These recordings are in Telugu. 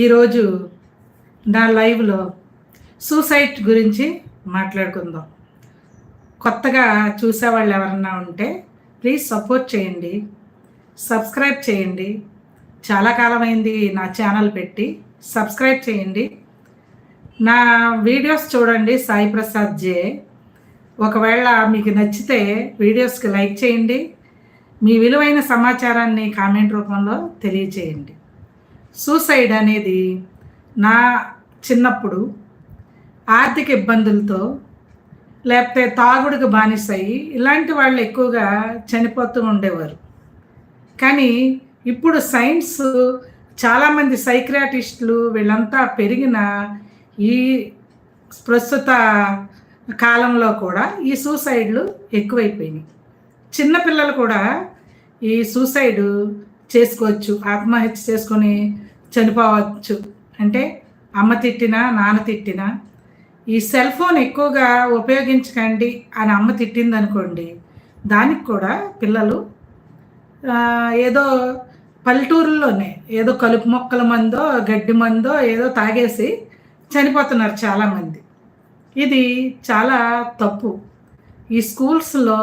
ఈరోజు నా లైవ్లో సూసైడ్ గురించి మాట్లాడుకుందాం. కొత్తగా చూసేవాళ్ళు ఎవరన్నా ఉంటే ప్లీజ్ సపోర్ట్ చేయండి సబ్స్క్రైబ్ చేయండి. చాలా కాలమైంది నా ఛానల్ పెట్టి సబ్స్క్రైబ్ చేయండి. నా వీడియోస్ చూడండి సాయి ప్రసాద్ జే. ఒకవేళ మీకు నచ్చితే వీడియోస్కి లైక్ చేయండి. మీ విలువైన సమాచారాన్ని కామెంట్ రూపంలో తెలియచేయండి. సూసైడ్ అనేది నా చిన్నప్పుడు ఆర్థిక ఇబ్బందులతో లేకపోతే తాగుడుకు బానిసయి ఇలాంటి వాళ్ళు ఎక్కువగా చనిపోతూ ఉండేవారు. కానీ ఇప్పుడు సైన్స్ చాలామంది సైక్రాటిస్టులు వీళ్ళంతా పెరిగిన ఈ ప్రస్తుత కాలంలో కూడా ఈ సూసైడ్లు ఎక్కువైపోయినాయి. చిన్నపిల్లలు కూడా ఈ సూసైడ్ చేసుకోవచ్చు ఆత్మహత్య చేసుకొని చనిపోవచ్చు. అంటే అమ్మ తిట్టినా నాన్న తిట్టినా. ఈ సెల్ ఫోన్ ఎక్కువగా ఉపయోగించకండి అని అమ్మ తిట్టింది అనుకోండి దానికి కూడా పిల్లలు ఏదో పల్లెటూరులోనే ఏదో కలుపు మొక్కల మందో గడ్డి మందో ఏదో తాగేసి చనిపోతున్నారు చాలామంది. ఇది చాలా తప్పు. ఈ స్కూల్స్లో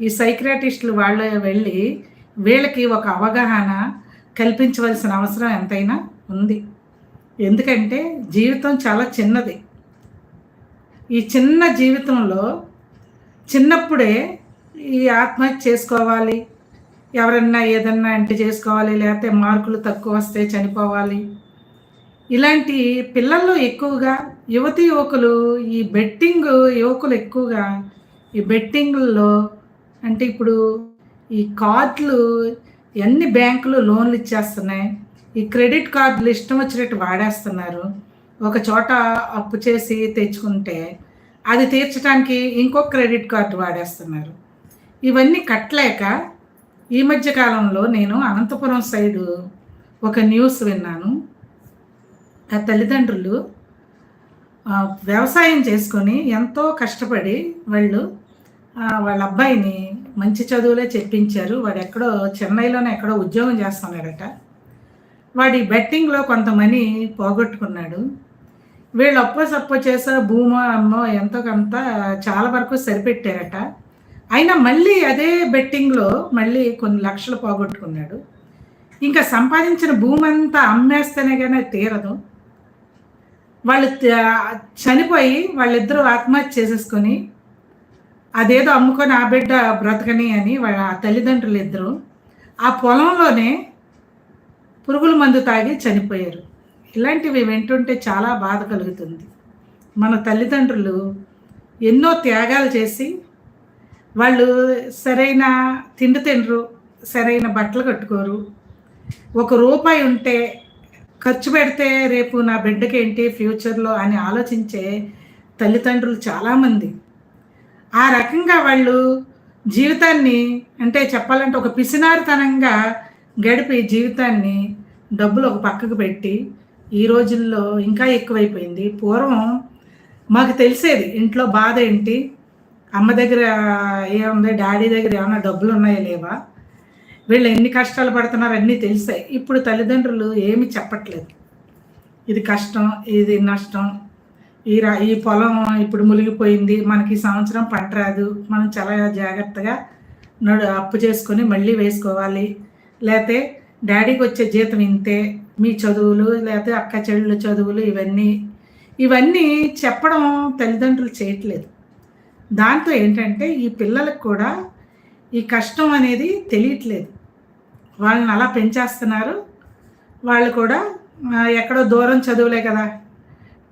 ఈ సైక్రాటిస్టులు వాళ్ళు వెళ్ళి వీళ్ళకి ఒక అవగాహన కల్పించవలసిన అవసరం ఎంతైనా ఉంది. ఎందుకంటే జీవితం చాలా చిన్నది. ఈ చిన్న జీవితంలో చిన్నప్పుడే ఈ ఆత్మహత్య చేసుకోవాలి. ఎవరన్నా ఏదన్నా అంటే చేసుకోవాలి లేకపోతే మార్కులు తక్కువ వస్తే చనిపోవాలి. ఇలాంటి పిల్లల్లో ఎక్కువగా యువతి యువకులు ఈ బెట్టింగ్ యువకులు ఎక్కువగా ఈ బెట్టింగ్లో అంటే ఇప్పుడు ఈ కార్డులు ఎన్ని బ్యాంకులు లోన్లు ఇచ్చేస్తున్నాయి? ఈ క్రెడిట్ కార్డులు ఇష్టం వచ్చినట్టు వాడేస్తున్నారు. ఒక చోట అప్పు చేసి తెచ్చుకుంటే అది తీర్చడానికి ఇంకో క్రెడిట్ కార్డు వాడేస్తున్నారు. ఇవన్నీ కట్టలేక ఈ మధ్య కాలంలో నేను అనంతపురం సైడు ఒక న్యూస్ విన్నాను. ఆ తల్లిదండ్రులు వ్యవసాయం చేసుకొని ఎంతో కష్టపడి వాళ్ళు వాళ్ళ అబ్బాయిని మంచి చదువులే చెప్పించారు. వాడు ఎక్కడో చెన్నైలోనే ఎక్కడో ఉద్యోగం చేస్తున్నాడట. వాడి బెట్టింగ్లో కొంత మనీ పోగొట్టుకున్నాడు. వీళ్ళు అప్పో సప్పో చేసా భూమో అమ్మో ఎంతో కొంత చాలా వరకు సరిపెట్టారట. అయినా మళ్ళీ అదే బెట్టింగ్లో మళ్ళీ కొన్ని లక్షలు పోగొట్టుకున్నాడు. ఇంకా సంపాదించిన భూమి అంతా అమ్మేస్తేనే కానీ తీరదు. వాళ్ళు చనిపోయి వాళ్ళిద్దరూ ఆత్మహత్య చేసేసుకొని అదేదో అమ్ముకొని ఆ బిడ్డ బ్రతకని అని వాళ్ళ తల్లిదండ్రులు ఇద్దరు ఆ పొలంలోనే పురుగుల మందు తాగి చనిపోయారు. ఇలాంటివి వింటుంటే చాలా బాధ కలుగుతుంది. మన తల్లిదండ్రులు ఎన్నో త్యాగాలు చేసి వాళ్ళు సరైన తిండి తినరు సరైన బట్టలు కట్టుకోరు. ఒక రూపాయి ఉంటే ఖర్చు పెడితే రేపు నా బిడ్డకేంటి ఫ్యూచర్లో అని ఆలోచించే తల్లిదండ్రులు చాలామంది. ఆ రకంగా వాళ్ళు జీవితాన్ని అంటే చెప్పాలంటే ఒక పిసినారితనంగా గడిపి జీవితాన్ని డబ్బులు ఒక పక్కకు పెట్టి ఈ రోజుల్లో ఇంకా ఎక్కువైపోయింది. పూర్వం మాకు తెలిసేది ఇంట్లో బాధ ఏంటి? అమ్మ దగ్గర ఏముంది డాడీ దగ్గర ఏమైనా డబ్బులు ఉన్నాయా లేవా? వీళ్ళు ఎన్ని కష్టాలు పడుతున్నారు అన్నీ తెలిసాయి. ఇప్పుడు తల్లిదండ్రులు ఏమి చెప్పట్లేదు. ఇది కష్టం ఇది నష్టం ఈ రా ఈ పొలం ఇప్పుడు మునిగిపోయింది. మనకి సంవత్సరం పంట రాదు. మనం చాలా జాగ్రత్తగా నడు అప్పు చేసుకొని మళ్ళీ వేసుకోవాలి. లేకపోతే డాడీకి వచ్చే జీతం ఇంతే. మీ చదువులు లేకపోతే అక్క చెల్లెళ్ళ చదువులు ఇవన్నీ. ఇవన్నీ చెప్పడం తల్లిదండ్రులు చేయట్లేదు. దాంతో ఏంటంటే ఈ పిల్లలకు కూడా ఈ కష్టం అనేది తెలియట్లేదు. వాళ్ళని అలా పెంచేస్తున్నారు. వాళ్ళు కూడా ఎక్కడో దూరం చదువులే కదా.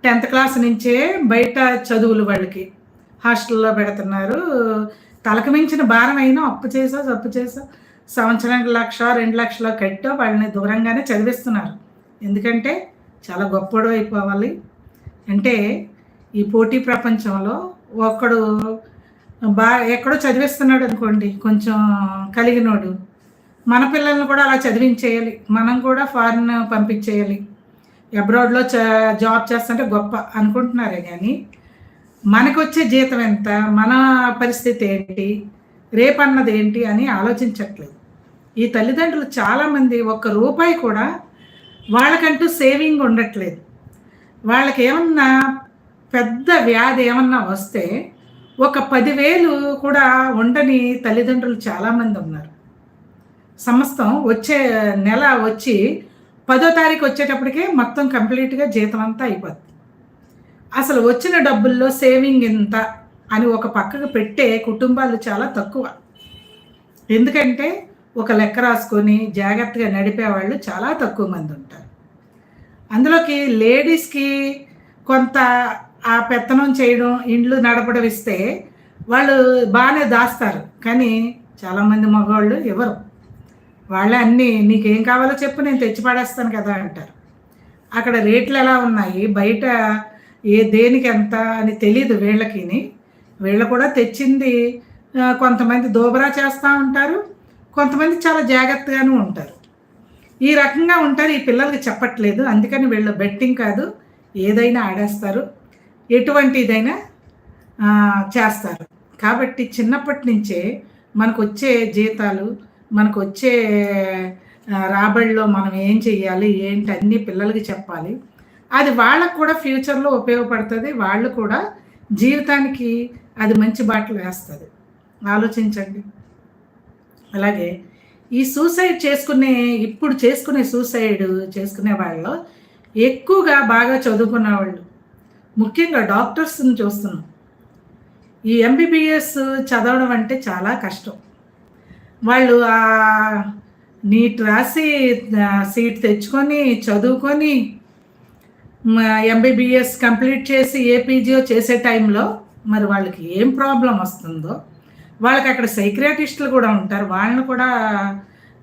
టెన్త్ క్లాస్ నుంచే బయట చదువులు వాళ్ళకి. హాస్టల్లో పెడుతున్నారు. తలకు మించిన భారం అయినా అప్పు చేసా తప్పు చేసా. సంవత్సరానికి లక్ష రెండు లక్షలు కట్టో వాళ్ళని దూరంగానే చదివిస్తున్నారు. ఎందుకంటే చాలా గొప్పడు అయిపోవాలి. అంటే ఈ పోటీ ప్రపంచంలో ఒక్కడు బా ఎక్కడో చదివిస్తున్నాడు అనుకోండి కొంచెం కలిగినోడు. మన పిల్లల్ని కూడా అలా చదివించేయాలి. మనం కూడా ఫారిన్ పంపించేయాలి. అబ్రాడ్లో జాబ్ చేస్తుంటే గొప్ప అనుకుంటున్నారే కానీ మనకు వచ్చే జీతం ఎంత మన పరిస్థితి ఏంటి రేపన్నది ఏంటి అని ఆలోచించట్లేదు. ఈ తల్లిదండ్రులు చాలామంది ఒక్క రూపాయి కూడా వాళ్ళకంటూ సేవింగ్ ఉండట్లేదు. వాళ్ళకి ఏమన్నా పెద్ద వ్యాధి ఏమన్నా వస్తే ఒక పదివేలు కూడా ఉండని తల్లిదండ్రులు చాలామంది ఉన్నారు. సమస్తం వచ్చే నెల వచ్చి పదో తారీఖు వచ్చేటప్పటికే మొత్తం కంప్లీట్గా జీతం అంతా అయిపోద్ది. అసలు వచ్చిన డబ్బుల్లో సేవింగ్ ఎంత అని ఒక పక్కకు పెట్టే కుటుంబాలు చాలా తక్కువ. ఎందుకంటే ఒక లెక్క రాసుకొని జాగ్రత్తగా నడిపే వాళ్ళు చాలా తక్కువ మంది ఉంటారు. అందులోకి లేడీస్కి కొంత ఆ పెత్తనం చేయడం ఇండ్లు నడపడం ఇస్తే వాళ్ళు బాగానే దాస్తారు. కానీ చాలామంది మగవాళ్ళు ఎవరు? వాళ్ళే అన్నీ నీకేం కావాలో చెప్పు నేను తెచ్చి పడేస్తాను కదా అంటారు. అక్కడ రేట్లు ఎలా ఉన్నాయి? బయట ఏ దేనికి ఎంత అని తెలియదు వీళ్ళకి వీళ్ళు కూడా తెచ్చింది కొంతమంది దోబరా చేస్తూ ఉంటారు కొంతమంది చాలా జాగ్రత్తగాను ఉంటారు. ఈ రకంగా ఉంటారు ఈ పిల్లలకి చెప్పట్లేదు. అందుకని వీళ్ళు బెట్టింగ్ కాదు ఏదైనా ఆడేస్తారు ఎటువంటిదైనా చేస్తారు. కాబట్టి చిన్నప్పటి నుంచే మనకు వచ్చే జీతాలు మనకు వచ్చే రాబడిలో మనం ఏం చెయ్యాలి ఏంటి అన్నీ పిల్లలకి చెప్పాలి. అది వాళ్ళకు కూడా ఫ్యూచర్లో ఉపయోగపడుతుంది వాళ్ళు కూడా జీవితానికి అది మంచి బాటలు వేస్తుంది. ఆలోచించండి. అలాగే ఈ సూసైడ్ చేసుకునే ఇప్పుడు చేసుకునే సూసైడ్ చేసుకునే వాళ్ళు ఎక్కువగా బాగా చదువుకున్న వాళ్ళు ముఖ్యంగా డాక్టర్స్ని చూస్తున్నాం. ఈ ఎంబీబీఎస్ చదవడం అంటే చాలా కష్టం. వాళ్ళు ఆ నీట్ రాసి సీట్ తెచ్చుకొని చదువుకొని ఎంబీబీఎస్ కంప్లీట్ చేసి ఏపీజీఓ చేసే టైంలో మరి వాళ్ళకి ఏం ప్రాబ్లం వస్తుందో వాళ్ళకి అక్కడ సైక్రియాటిస్టులు కూడా ఉంటారు. వాళ్ళని కూడా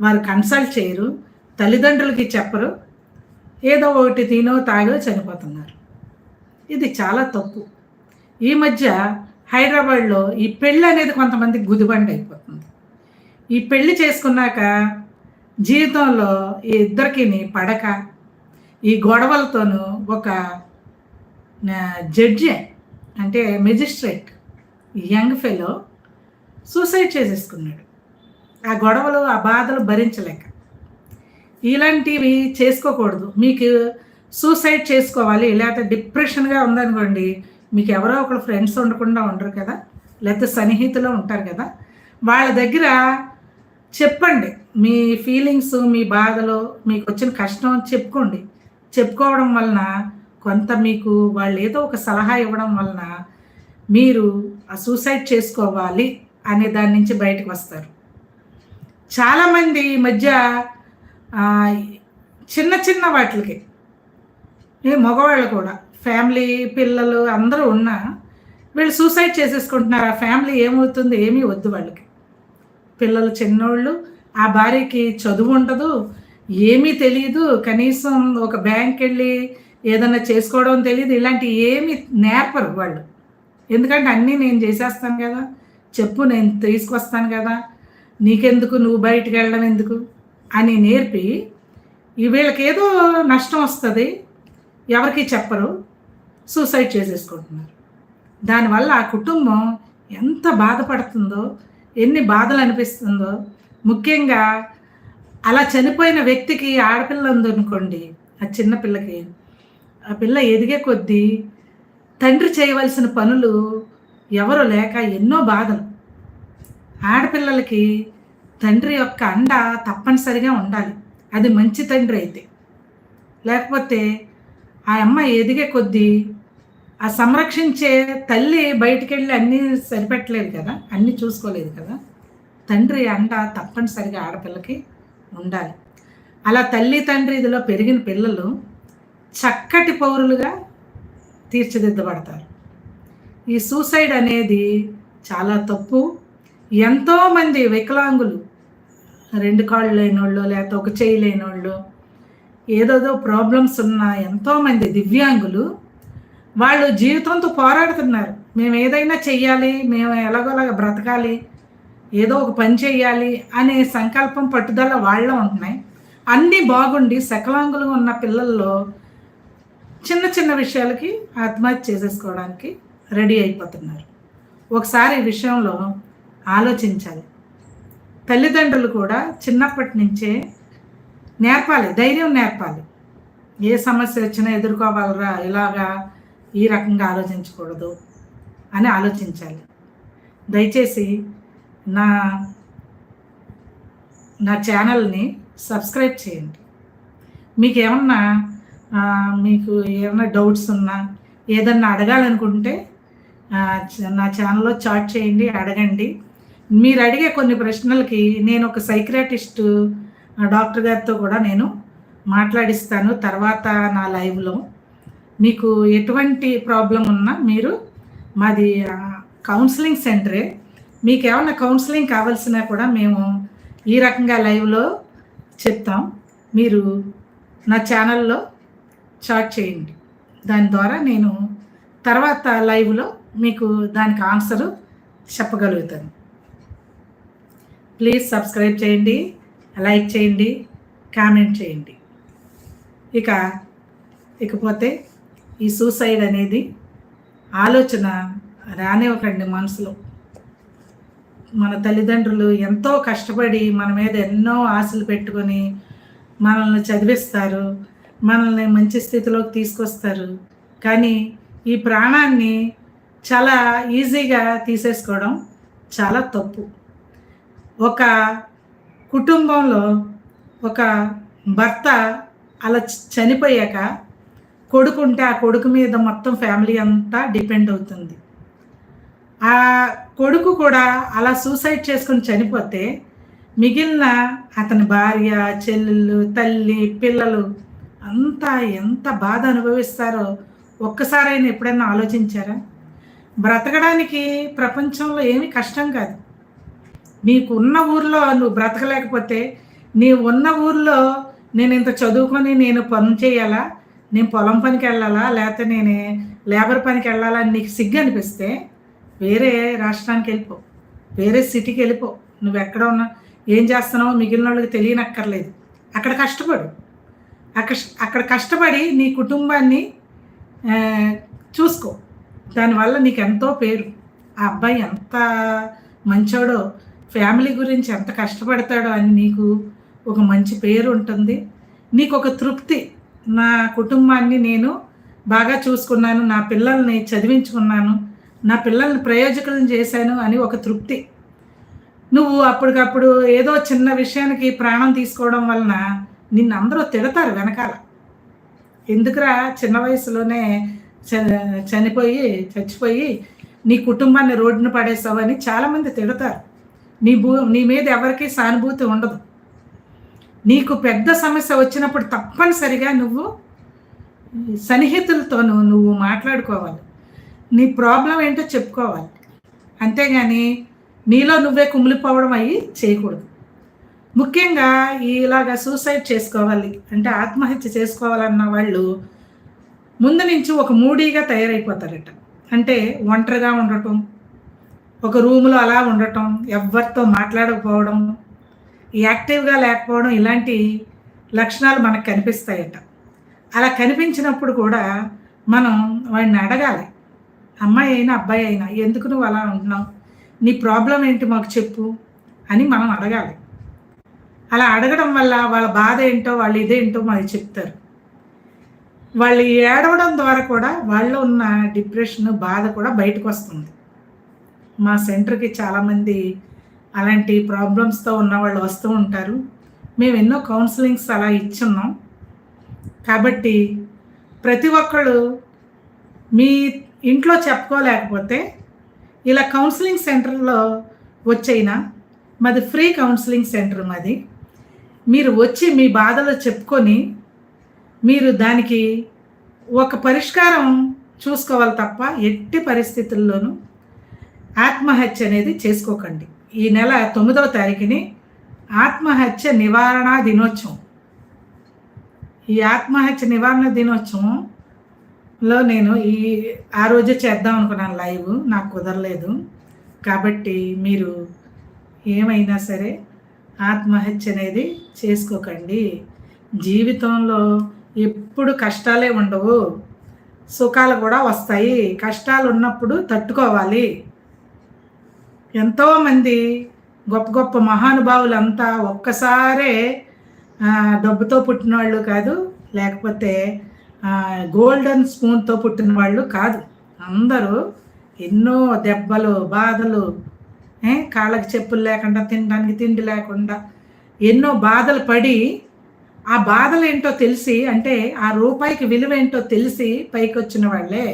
వారు కన్సల్ట్ చేయరు. తల్లిదండ్రులకి చెప్పరు. ఏదో ఒకటి తినో తాగో చనిపోతున్నారు. ఇది చాలా తప్పు. ఈ మధ్య హైదరాబాద్లో ఈ పెళ్ళి అనేది కొంతమందికి గుదిబండి అయిపోతుంది ఈ పెళ్ళి చేసుకున్నాక జీవితంలో ఈ ఇద్దరికి పడక. ఈ గొడవలతోనూ ఒక జడ్జి అంటే మెజిస్ట్రేట్ యంగ్ ఫెలో సూసైడ్ చేసేసుకున్నాడు. ఆ గొడవలు ఆ బాధలు భరించలేక. ఇలాంటివి చేసుకోకూడదు. మీకు సూసైడ్ చేసుకోవాలి లేకపోతే డిప్రెషన్గా ఉందనుకోండి మీకు ఎవరో ఒకరు ఫ్రెండ్స్ ఉండకుండా ఉండరు కదా లేకపోతే సన్నిహితులు ఉంటారు కదా వాళ్ళ దగ్గర చెప్పండి. మీ ఫీలింగ్స్ మీ బాధలు మీకు వచ్చిన కష్టం చెప్పుకోండి. చెప్పుకోవడం వలన కొంత మీకు వాళ్ళు ఏదో ఒక సలహా ఇవ్వడం వలన మీరు ఆ సూసైడ్ చేసుకోవాలి అనే దాని నుంచి బయటకు వస్తారు. చాలామంది ఈ మధ్య చిన్న చిన్న వాటికి మగవాళ్ళు కూడా ఫ్యామిలీ పిల్లలు అందరూ ఉన్నా వీళ్ళు సూసైడ్ చేసేసుకుంటున్నారు. ఆ ఫ్యామిలీ ఏమవుతుంది? ఏమీ వద్దు వాళ్ళకి. పిల్లలు చిన్నోళ్ళు ఆ భార్యకి చదువు ఉండదు ఏమీ తెలియదు కనీసం ఒక బ్యాంక్ వెళ్ళి ఏదన్నా చేసుకోవడం తెలియదు ఇలాంటి ఏమి నేర్పరు వాళ్ళు. ఎందుకంటే అన్నీ నేను చేసేస్తాను కదా చెప్పు నేను తీసుకొస్తాను కదా నీకెందుకు నువ్వు బయటికి వెళ్ళడం ఎందుకు అని నేర్పి వీళ్ళకి ఏదో నష్టం వస్తుంది ఎవరికి చెప్పరు సూసైడ్ చేసేసుకుంటున్నారు. దానివల్ల ఆ కుటుంబం ఎంత బాధపడుతుందో ఎన్ని బాధలు అనిపిస్తుందో. ముఖ్యంగా అలా చనిపోయిన వ్యక్తికి ఆడపిల్ల ఉందనుకోండి ఆ చిన్న పిల్లకి ఆ పిల్ల ఎదిగే కొద్దీ తండ్రి చేయవలసిన పనులు ఎవరు లేక ఎన్నో బాధలు. ఆడపిల్లలకి తండ్రి యొక్క అండ తప్పనిసరిగా ఉండాలి. అది మంచి తండ్రి అయితే. లేకపోతే ఆ అమ్మ ఎదిగే కొద్దీ ఆ సంరక్షించే తల్లి బయటికి వెళ్ళి అన్నీ సరిపెట్టలేదు కదా అన్నీ చూసుకోలేదు కదా తండ్రి అండ తప్పనిసరిగా ఆడపిల్లకి ఉండాలి. అలా తల్లి తండ్రి ఇదిలో పెరిగిన పిల్లలు చక్కటి పౌరులుగా తీర్చిదిద్దబడతారు. ఈ సూసైడ్ అనేది చాలా తప్పు. ఎంతోమంది వికలాంగులు రెండు కాళ్ళు లేనోళ్ళు లేకపోతే ఒక చేయి లేనోళ్ళు ఏదోదో ప్రాబ్లమ్స్ ఉన్న ఎంతోమంది దివ్యాంగులు వాళ్ళు జీవితంతో పోరాడుతున్నారు. మేము ఏదైనా చెయ్యాలి మేము ఎలాగోలాగా బ్రతకాలి ఏదో ఒక పని చేయాలి అనే సంకల్పం పట్టుదల వాళ్ళ ఉంటున్నాయి. అన్నీ బాగుండి సకలాంగులు ఉన్న పిల్లల్లో చిన్న చిన్న విషయాలకి ఆత్మహత్య చేసేసుకోవడానికి రెడీ అయిపోతున్నారు. ఒకసారి ఈ విషయంలో ఆలోచించాలి. తల్లిదండ్రులు కూడా చిన్నప్పటి నుంచే నేర్పాలి ధైర్యం నేర్పాలి. ఏ సమస్య వచ్చినా ఎదుర్కోవాలరా ఇలాగా ఈ రకంగా ఆలోచించకూడదు అని ఆలోచించాలి. దయచేసి నా నా ఛానల్ని సబ్స్క్రైబ్ చేయండి. మీకు ఏమన్నా మీకు ఏమైనా డౌట్స్ ఉన్నా ఏదన్నా అడగాలనుకుంటే నా ఛానల్లో చాట్ చేయండి అడగండి. మీరు అడిగే కొన్ని ప్రశ్నలకి నేను ఒక సైక్రాటిస్ట్ డాక్టర్ గారితో కూడా నేను మాట్లాడిస్తాను. తర్వాత నా లైవ్లో మీకు ఎటువంటి ప్రాబ్లం ఉన్నా మీరు మాది కౌన్సిలింగ్ సెంటరే మీకు ఏమైనా కౌన్సిలింగ్ కావాల్సినా కూడా మేము ఈ రకంగా లైవ్లో చెప్తాం. మీరు నా ఛానల్లో చాట్ చేయండి. దాని ద్వారా నేను తర్వాత లైవ్లో మీకు దానికి ఆన్సర్ చెప్పగలుగుతాను. ప్లీజ్ సబ్స్క్రైబ్ చేయండి లైక్ చేయండి కామెంట్ చేయండి. ఇక ఇకపోతే ఈ సూసైడ్ అనేది ఆలోచన రానివ్వకండి మనసులో. మన తల్లిదండ్రులు ఎంతో కష్టపడి మన మీద ఎన్నో ఆశలు పెట్టుకొని మనల్ని చదివిస్తారు మనల్ని మంచి స్థితిలోకి తీసుకొస్తారు. కానీ ఈ ప్రాణాన్ని చాలా ఈజీగా తీసేసుకోవడం చాలా తప్పు. ఒక కుటుంబంలో ఒక భర్త అలా చ- చనిపోయాక కొడుకు ఉంటే ఆ కొడుకు మీద మొత్తం ఫ్యామిలీ అంతా డిపెండ్ అవుతుంది. ఆ కొడుకు కూడా అలా సూసైడ్ చేసుకొని చనిపోతే మిగిలిన అతని భార్య చెల్లెళ్ళు తల్లి పిల్లలు అంతా ఎంత బాధ అనుభవిస్తారో ఒక్కసారైనా ఎప్పుడైనా ఆలోచించారా? బ్రతకడానికి ప్రపంచంలో ఏమీ కష్టం కాదు. నీకు ఉన్న ఊర్లో నువ్వు బ్రతకలేకపోతే నీ ఉన్న ఊర్లో నేను ఇంత చదువుకొని నేను పని చేయాలా? నేను పొలం పనికి వెళ్ళాలా? లేకపోతే నేను లేబర్ పనికి వెళ్ళాలా? అని నీకు సిగ్గు అనిపిస్తే వేరే రాష్ట్రానికి వెళ్ళిపో. వేరే సిటీకి వెళ్ళిపో. నువ్వు ఎక్కడ ఉన్నా ఏం చేస్తున్నావో మిగిలిన వాళ్ళకి తెలియనక్కర్లేదు. అక్కడ కష్టపడు. అక్కడ అక్కడ కష్టపడి నీ కుటుంబాన్ని చూసుకో. దానివల్ల నీకు ఎంతో పేరు. ఆ అబ్బాయి ఎంత మంచోడో ఫ్యామిలీ గురించి ఎంత కష్టపడతాడో అని నీకు ఒక మంచి పేరు ఉంటుంది. నీకు ఒక తృప్తి. నా కుటుంబాన్ని నేను బాగా చూసుకున్నాను నా పిల్లల్ని చదివించుకున్నాను నా పిల్లల్ని ప్రయోజకులను చేశాను అని ఒక తృప్తి. నువ్వు అప్పటికప్పుడు ఏదో చిన్న విషయానికి ప్రాణం తీసుకోవడం వలన నిన్ను అందరూ తిడతారు వెనకాల. ఎందుకురా చిన్న వయసులోనే చ- చనిపోయి చచ్చిపోయి నీ కుటుంబాన్ని రోడ్డున పడేసావని చాలామంది తిడతారు. నీ భూ నీ మీద ఎవరికీ సానుభూతి ఉండదు. నీకు పెద్ద సమస్య వచ్చినప్పుడు తప్పనిసరిగా నువ్వు సన్నిహితులతోనూ నువ్వు మాట్లాడుకోవాలి. నీ ప్రాబ్లం ఏంటో చెప్పుకోవాలి. అంతేగాని నీలో నువ్వే కుమిలిపోవడం అయ్యి చేయకూడదు. ముఖ్యంగా ఇలాగ సూసైడ్ చేసుకోవాలి. అంటే ఆత్మహత్య చేసుకోవాలన్న వాళ్ళు ముందు నుంచి ఒక మూడీగా తయారైపోతారట. అంటే ఒంటరిగా ఉండటం ఒక రూములో అలా ఉండటం ఎవరితో మాట్లాడకపోవడం యాక్టివ్గా లేకపోవడం ఇలాంటి లక్షణాలు మనకు కనిపిస్తాయట. అలా కనిపించినప్పుడు కూడా మనం వాడిని అడగాలి. అమ్మాయి అయినా అబ్బాయి అయినా ఎందుకు నువ్వు అలా ఉంటున్నావు? నీ ప్రాబ్లం ఏంటి మాకు చెప్పు అని మనం అడగాలి. అలా అడగడం వల్ల వాళ్ళ బాధ ఏంటో వాళ్ళు ఇదేంటో మనకి చెప్తారు. వాళ్ళు ఏడవడం ద్వారా కూడా వాళ్ళు ఉన్న డిప్రెషన్ బాధ కూడా బయటకు వస్తుంది. మా సెంటర్కి చాలామంది అలాంటి ప్రాబ్లమ్స్తో ఉన్న వాళ్ళు వస్తూ ఉంటారు. మేము ఎన్నో కౌన్సిలింగ్స్ అలా ఇచ్చున్నాం. కాబట్టి ప్రతి ఒక్కళ్ళు మీ ఇంట్లో చెప్పుకోలేకపోతే ఇలా కౌన్సిలింగ్ సెంటర్లో వచ్చైనా మాది ఫ్రీ కౌన్సిలింగ్ సెంటర్ మాది. మీరు వచ్చి మీ బాధలు చెప్పుకొని మీరు దానికి ఒక పరిష్కారం చూసుకోవాలి తప్ప ఎట్టి పరిస్థితుల్లోనూ ఆత్మహత్య అనేది చేసుకోకండి. ఈ నెల తొమ్మిదవ తారీఖుని ఆత్మహత్య నివారణ దినోత్సవం. ఈ ఆత్మహత్య నివారణ దినోత్సవంలో నేను ఈ ఆ రోజే చేద్దాం అనుకున్నాను లైవ్ నాకు కుదరలేదు. కాబట్టి మీరు ఏమైనా సరే ఆత్మహత్య అనేది చేసుకోకండి. జీవితంలో ఎప్పుడు కష్టాలే ఉండవు. సుఖాలు కూడా వస్తాయి. కష్టాలు ఉన్నప్పుడు తట్టుకోవాలి. ఎంతోమంది గొప్ప గొప్ప మహానుభావులంతా ఒక్కసారే డబ్బుతో పుట్టిన వాళ్ళు కాదు లేకపోతే గోల్డెన్ స్పూన్తో పుట్టిన వాళ్ళు కాదు. అందరూ ఎన్నో దెబ్బలు బాధలు కాళ్ళకి చెప్పులు లేకుండా తినడానికి తిండి లేకుండా ఎన్నో బాధలు పడి ఆ బాధలు ఏంటో తెలిసి అంటే ఆ రూపాయికి విలువ ఏంటో తెలిసి పైకి వచ్చిన వాళ్ళే.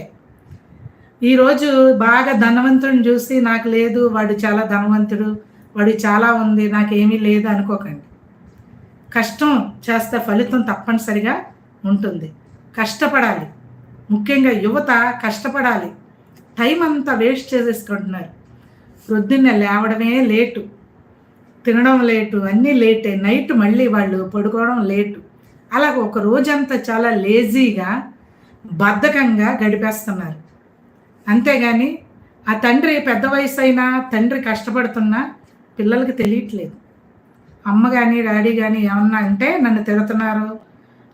ఈరోజు బాగా ధనవంతుడిని చూసి నాకు లేదు వాడు చాలా ధనవంతుడు వాడు చాలా ఉంది నాకేమీ లేదు అనుకోకండి. కష్టం చేస్తే ఫలితం తప్పనిసరిగా ఉంటుంది. కష్టపడాలి. ముఖ్యంగా యువత కష్టపడాలి. టైం అంతా వేస్ట్ చేసేసుకుంటున్నారు. పొద్దున్నే లేవడమే లేటు. తినడం లేటు అన్నీ లేటే. నైట్ మళ్ళీ వాళ్ళు పడుకోవడం లేటు. అలాగ ఒక రోజంతా చాలా లేజీగా బద్ధకంగా గడిపేస్తున్నారు. అంతేగాని ఆ తండ్రి పెద్ద వయసు అయినా తండ్రి కష్టపడుతున్నా పిల్లలకి తెలియట్లేదు. అమ్మ కానీ డాడీ కానీ ఏమన్నా అంటే నన్ను తిడుతున్నారు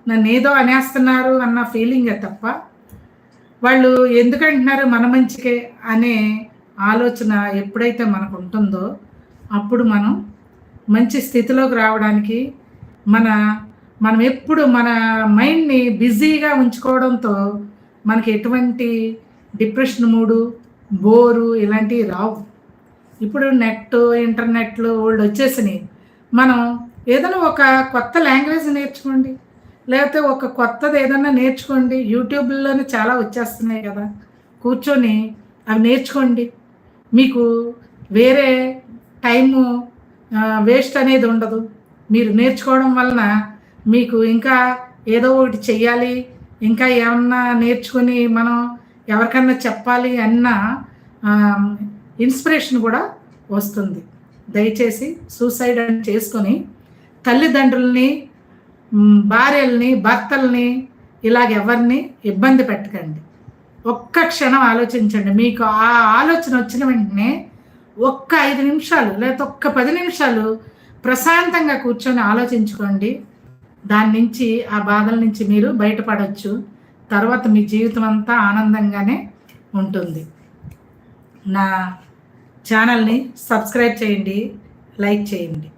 నన్ను ఏదో అనేస్తున్నారు అన్న ఫీలింగే తప్ప వాళ్ళు ఎందుకంటున్నారు మన మంచికే అనే ఆలోచన ఎప్పుడైతే మనకు ఉంటుందో అప్పుడు మనం మంచి స్థితిలోకి రావడానికి మన మనం ఎప్పుడు మన మైండ్ని బిజీగా ఉంచుకోవడంతో మనకి ఎటువంటి డిప్రెషన్ మూడు బోరు ఇలాంటివి రావు. ఇప్పుడు నెట్ ఇంటర్నెట్లు వాళ్ళు వచ్చేసినాయి. మనం ఏదైనా ఒక కొత్త లాంగ్వేజ్ నేర్చుకోండి. లేకపోతే ఒక కొత్తది ఏదైనా నేర్చుకోండి. యూట్యూబ్లోనే చాలా వచ్చేస్తున్నాయి కదా. కూర్చొని అవి నేర్చుకోండి. మీకు వేరే టైము వేస్ట్ అనేది ఉండదు. మీరు నేర్చుకోవడం వలన మీకు ఇంకా ఏదో ఒకటి చెయ్యాలి. ఇంకా ఏమన్నా నేర్చుకొని మనం ఎవరికన్నా చెప్పాలి అన్న ఇన్స్పిరేషన్ కూడా వస్తుంది. దయచేసి సూసైడ్ అని చేసుకొని తల్లిదండ్రుల్ని భార్యల్ని భర్తల్ని ఇలాగ ఎవరిని ఇబ్బంది పెట్టకండి. ఒక్క క్షణం ఆలోచించండి. మీకు ఆ ఆలోచన వచ్చిన వెంటనే ఒక్క ఐదు నిమిషాలు లేకపోతే ఒక్క పది నిమిషాలు ప్రశాంతంగా కూర్చొని ఆలోచించుకోండి. దాని నుంచి ఆ బాధల నుంచి మీరు బయటపడవచ్చు తర్వాత మీ జీవితం అంతా ఆనందంగానే ఉంటుంది. నా ఛానల్ని సబ్స్క్రైబ్ చేయండి లైక్ చేయండి.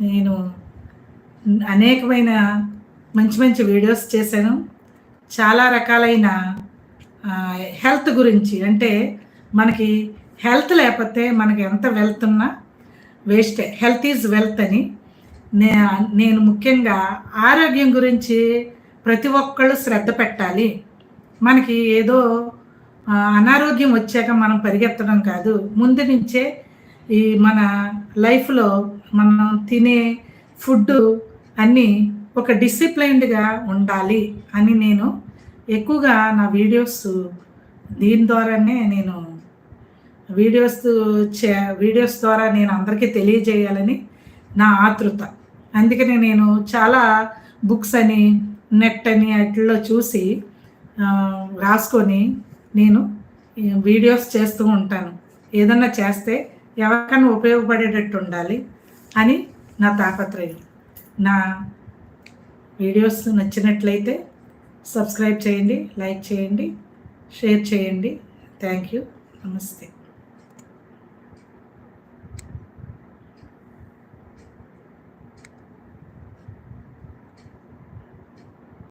నేను అనేకమైన మంచి మంచి వీడియోస్ చేశాను. చాలా రకాలైన హెల్త్ గురించి అంటే మనకి హెల్త్ లేకపోతే మనకి ఎంత వెల్త్ ఉన్నా వేస్టే. హెల్త్ ఈజ్ వెల్త్ అని నే నేను ముఖ్యంగా ఆరోగ్యం గురించి ప్రతి ఒక్కళ్ళు శ్రద్ధ పెట్టాలి. మనకి ఏదో అనారోగ్యం వచ్చాక మనం పరిగెత్తడం కాదు. ముందు నుంచే ఈ మన లైఫ్లో మనం తినే ఫుడ్ అన్నీ ఒక డిసిప్లైన్డ్గా ఉండాలి అని నేను ఎక్కువగా నా వీడియోస్ దీని ద్వారానే నేను వీడియోస్ చే వీడియోస్ ద్వారా నేను అందరికీ తెలియజేయాలని నా ఆతృత. అందుకనే నేను చాలా బుక్స్ అని నెట్ అని వాటిల్లో చూసి రాసుకొని నేను వీడియోస్ చేస్తూ ఉంటాను. ఏదన్నా చేస్తే ఎవరికైనా ఉపయోగపడేటట్టు ఉండాలి అని నా తాపత్రయం. నా వీడియోస్ నచ్చినట్లయితే సబ్స్క్రైబ్ చేయండి లైక్ చేయండి షేర్ చేయండి. Thank you. నమస్తే.